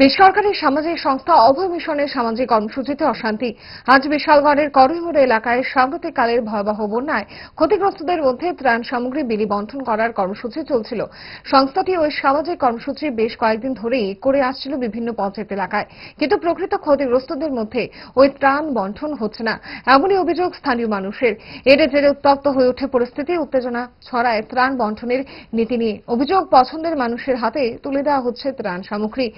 বেসরকারি সামাজিক সংস্থা অভয় মিশনের সামাজিক কর্মসূচিতে অশান্তি। আজ বিশালগড়ের করইমুড় এলাকায় সাম্প্রতিককালের ভয়াবহ বন্যায় ক্ষতিগ্রস্তদের মধ্যে ত্রাণ সামগ্রী বিলি বন্টন করার কর্মসূচি চলছিল। সংস্থাটি ওই সামাজিক কর্মসূচি বেশ কয়েকদিন ধরেই করে আসছিল বিভিন্ন পঞ্চায়েত এলাকায়। কিন্তু প্রকৃত ক্ষতিগ্রস্তদের মধ্যে ওই ত্রাণ বন্টন হচ্ছে না, এমনই অভিযোগ স্থানীয় মানুষের। এর জেরে উত্তপ্ত হয়ে ওঠে পরিস্থিতি, উত্তেজনা ছড়ায় ত্রাণ বন্টনের নীতি নিয়ে। অভিযোগ পছন্দের মানুষের হাতে তুলে দেওয়া হচ্ছে ত্রাণ সামগ্রী।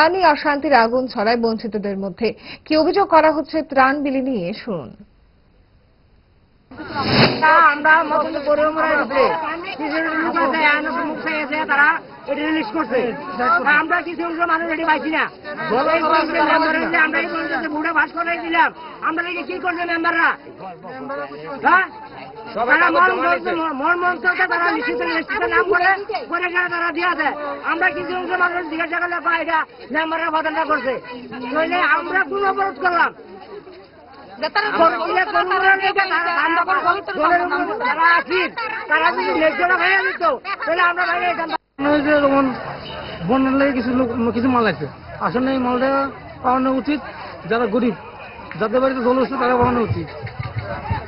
ত্রাণই অশান্তির আগুন ছড়ায় বঞ্চিতদের মধ্যে। কি অভিযোগ করা হচ্ছে ত্রাণ বিলি নিয়ে? শুনুন। আমরা মতন করে মরে এটা রিলিজ করছে। তা আমরা কিছু অংশ মানুষ এটি পাইছি না? আমরা এই ভাস করে দিলাম। আমরা দেখি কি করছে মেম্বাররা হ্যাঁ? মন মন- মন আমরা কিছু অংশ মানুষ জিজ্ঞাসা করলে এটা? মেম্বাররা বদলটা করছে। নইলে আমরা কোন অবরোধ করলাম। এটা তারা যদি ন্যায্যটা ভাইয়া দিত তাহলে আমরা ভাইয়া এখান যে যেমন বন্যার লাগে কিছু লোক কিছু মাল আছে। আসলে এই মালটা পাওয়ানো উচিত যারা গরিব। যাদের বাড়িতে জল হচ্ছে তারা পাওয়ানো উচিত।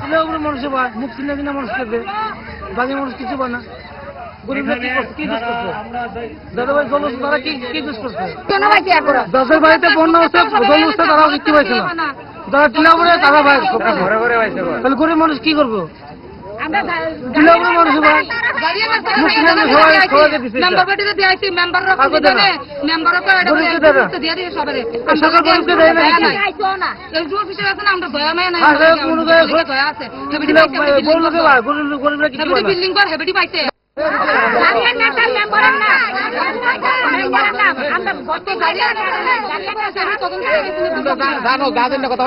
তুলে উপরে মানুষে পায় মুখ চিনে কিনা মানুষ খেতে বাকি মানুষ কিছু পায় না। যাদের তারা কেন বাড়িতে বন্যা হচ্ছে জল হচ্ছে তারাও কিচ্ছু পাইছে না। যারা টিলা পড়ে তারা তাহলে গরিব মানুষ কি করব? বিল্ডিং ঘর হেবেটি পাইছে জানো গাছের কথা